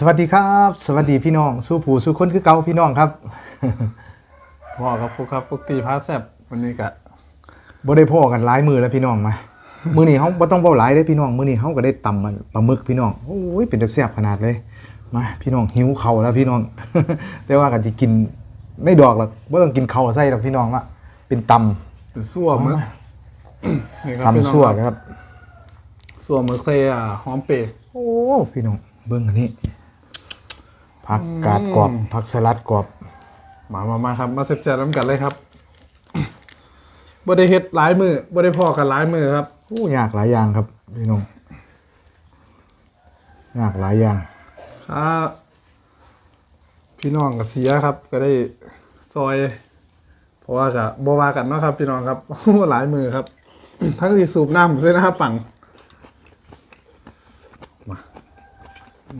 สวัสดีครับ สวัสดีพี่น้อง สู้ผู้สู้คนคือเก่าพี่น้องครับพ่อครับพวกครับพวกตีพาแซบวันนี้กะบ่ได้พ่อกันหลายมือแล้วพี่น้องมา มื้อนี้เฮาบ่ต้องเว้าหลายเด้อพี่น้องมื้อนี้เฮาก็ได้ตำมันปลาหมึกพี่น้องโอ้ยเป็นตาแซ่บขนาดเลยมาพี่น้องหิวข้าวแล้วพี่น้องแต่ว่ากันสิกินไม่ดอกหรอกบ่ต้องกินข้าวใส่หรอกพี่น้องว่าเป็นตำเป็นซั่วมึกนี่ครับตำพี่น้องซั่วครับนะครับซั่วมึกเซ่อะหอมเปรย์โอ้พี่น้องเบิ่งอันนี้ ผักกาดกรอบผักสลัดกรอบมามามาครับมาแซ่บๆน้ำกันเลยครับบ่ได้เฮ็ดหลายมือบ่ได้พอกันหลายมือครับโอ้ยากหลายอย่างครับพี่น้องยากหลายอย่างถ้าพี่น้องก็เสียครับ ก็ได้ซอย เพราะว่าก็บ่ว่ากันเนาะครับ พี่น้องครับหลายมือครับ ทั้งที่สูบน้ำเส้นนะครับปังมาอื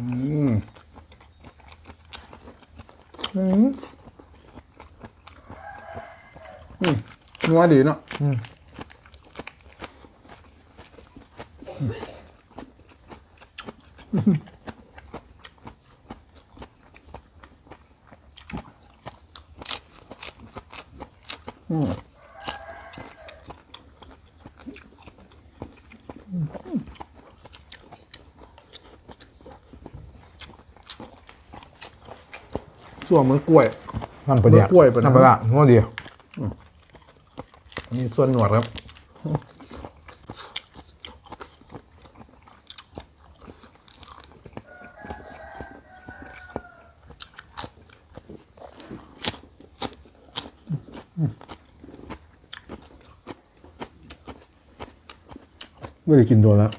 ม อืมอืมนัวดีเนาะอืม ส่วนมือกล้วย น้ำปลาเดียเบอร์กล้วยปะนะ น้ำปลาหัวเดียวมีส่วนหนวดครับ ไม่ได้กินโดนแล้ว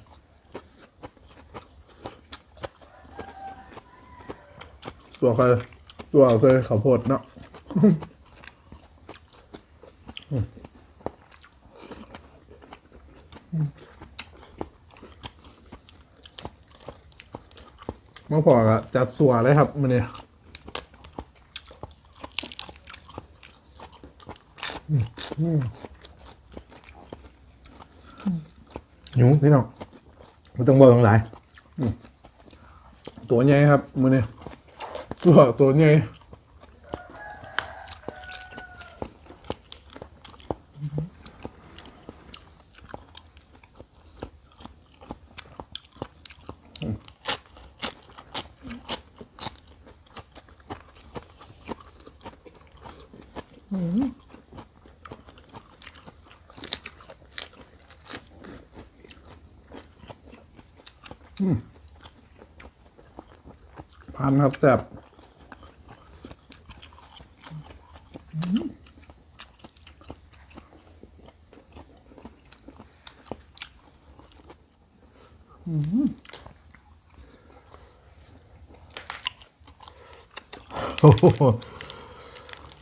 ตัวใคร ตัวเอาเลยข้าวโพดเนาะเมื่อพอกะจัดสัวเลยครับมันเนี่ยหนูพี่น้องไม่ต้องบอกตรงไหนตัวใหญ่ครับมันเนี่ย ตัวตัวใหญ่พันครับแซ่บ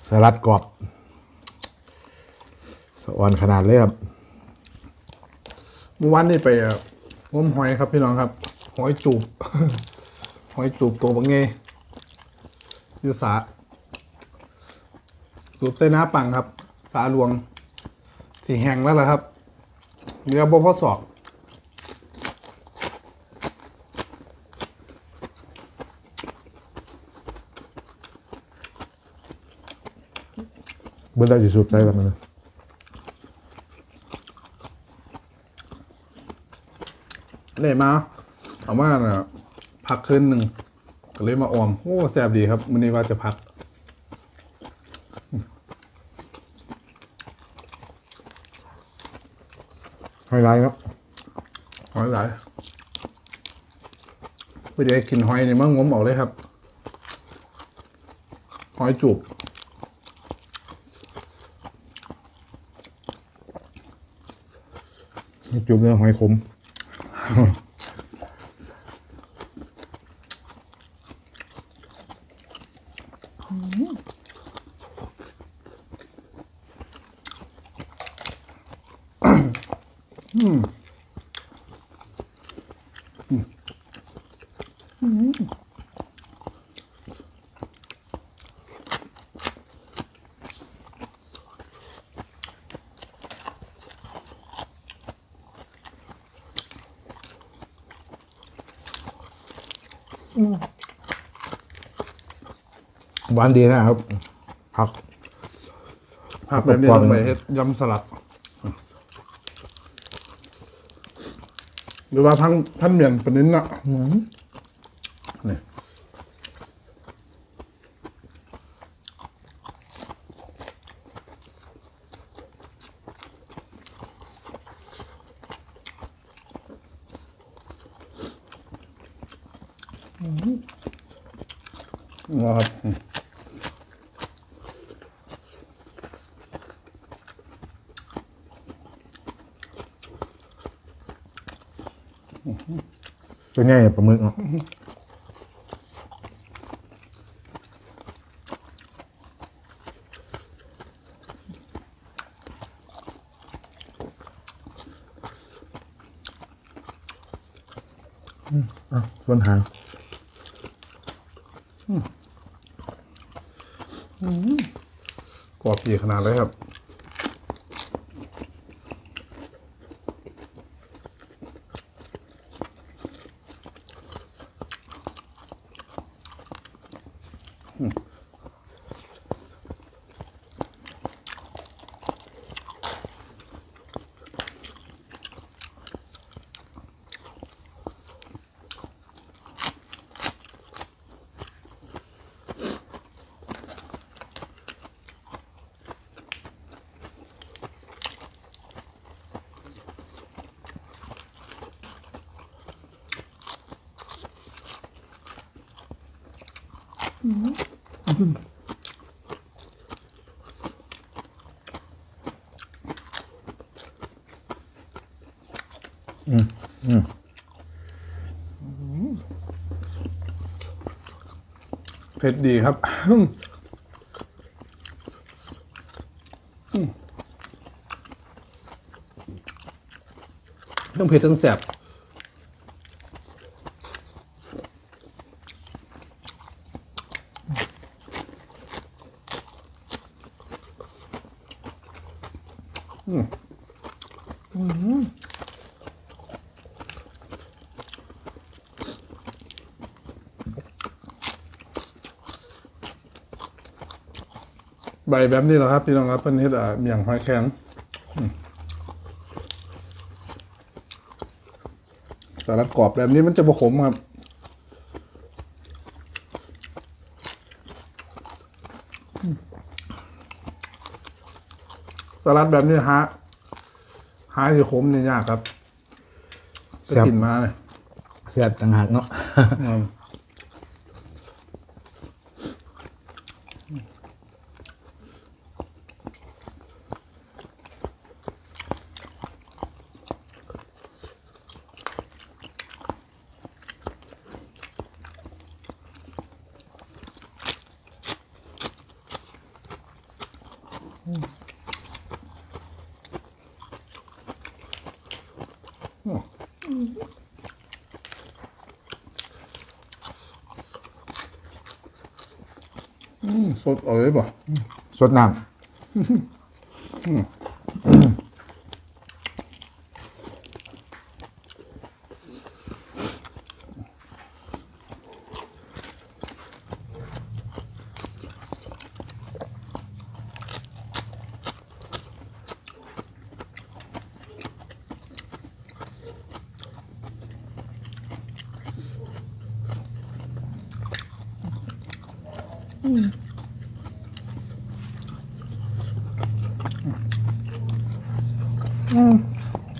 สลัดกรอบสะออนขนาดเลยครับเมื่อวานนี่ไปอะงมหอยครับพี่น้องครับ หอยจูบ หอยจูบตัวบางเงยยุสาจูบเส้นหน้าปังครับ สาหลวงสีแห้งแล้วล่ะครับเรือบ่พอสอบ เบิ้ลได้ที่สุดได้แบบนั้นเลยมาเอามาน่ะพักคืนหนึ่งก็เลยมาออม โอ้แซ่บดีครับมื้อนี้ว่าจะพักไฮไลท์ครับ หอยหลายเพื่อจะให้กินหอยนี่มั่งงมออกเลยครับ หอยจูบ จุ่มเนื้อหอยขมอ หวานดีนะครับผักผักแบบนี้กรอบๆต้องไปเฮ็ดยำสลัด หรือว่าพังพันเมียนปะนินน่ะนี่ว้าวครับ ตัวใหญ่ปลาหมึกเนาะอืมอะส่วนหางกรอบปีขนาดเลยครับ เผ็ดดีครับต้องเผ็ดต้องแสบ ใบแบบนี้เหรอครับพี่น้องครับเป็นเฮ็ดอ่าเมี่ยงหอยแข็งอืมสาลัดกรอบแบบนี้มันจะบะขมครับสลัดแบบนี้ฮะหาสิขมนี่ยากครับจะกินมาเนี่ยเสียบต่างหากเนาะ สดเอาเลยป่ะสดน้ำ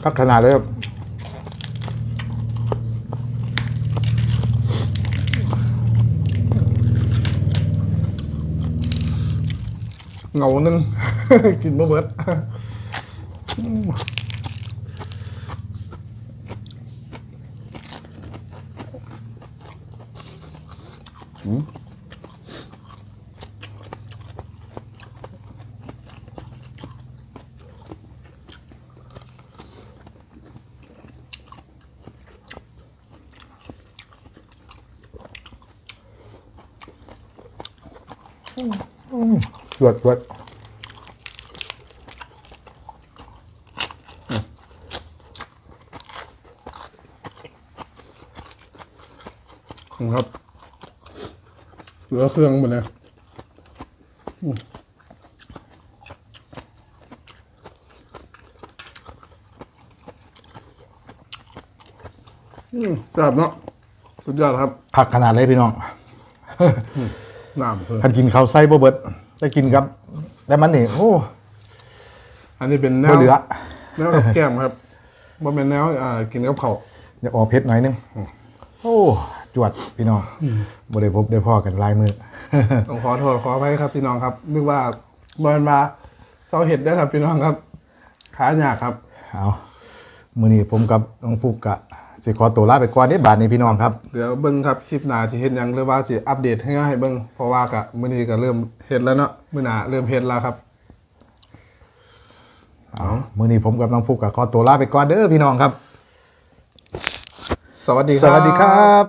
คักขนาดเลยครับเงาหนึ่งกินบ่เบิด สวดสวดครับเหลือเครื่องหมดเลยอืมจับเนาะสุดยอดครับผักขนาดเลยพี่น้อง น้ำเพิ่มคันกินข้าวไส้บ่เบิดได้กินครับ แต่มันนี่โอ้อันนี้เป็นแนวบ่เหลือแนวกับแก้มครับว่าเป็นแนวอ่ากินกับเขาวอยากออกเผ็ดหน่อยนึงโอ้จวดพี่น้องบ่ได้พบได้พ่อกันหลายมือต้องขอโทษขออภัยครับพี่น้องครับ นึกว่าเบิร์นมาเสาเห็ดได้ครับพี่น้องครับขาหยากครับเอามื้อนี้ผมกับน้องฟุกกะ สิขอตัวลาไปก่อนเด้บาดนี้พี่น้องครับ เดี๋ยวเบิ้งครับคลิปหน้าที่เห็นยังหรือว่าจะอัปเดตให้ง่ายเบิ้งเพราะว่ากะมื้อนี้ก็เริ่มเห็ดแล้วเนาะมื้อหน้าเริ่มเห็ดแล้วครับเอามื้อนี้ผมกับน้องฟุกกะขอตัวลาไปก่อนเด้อพี่น้องครับ สวัสดีคสรับวัสดีครับ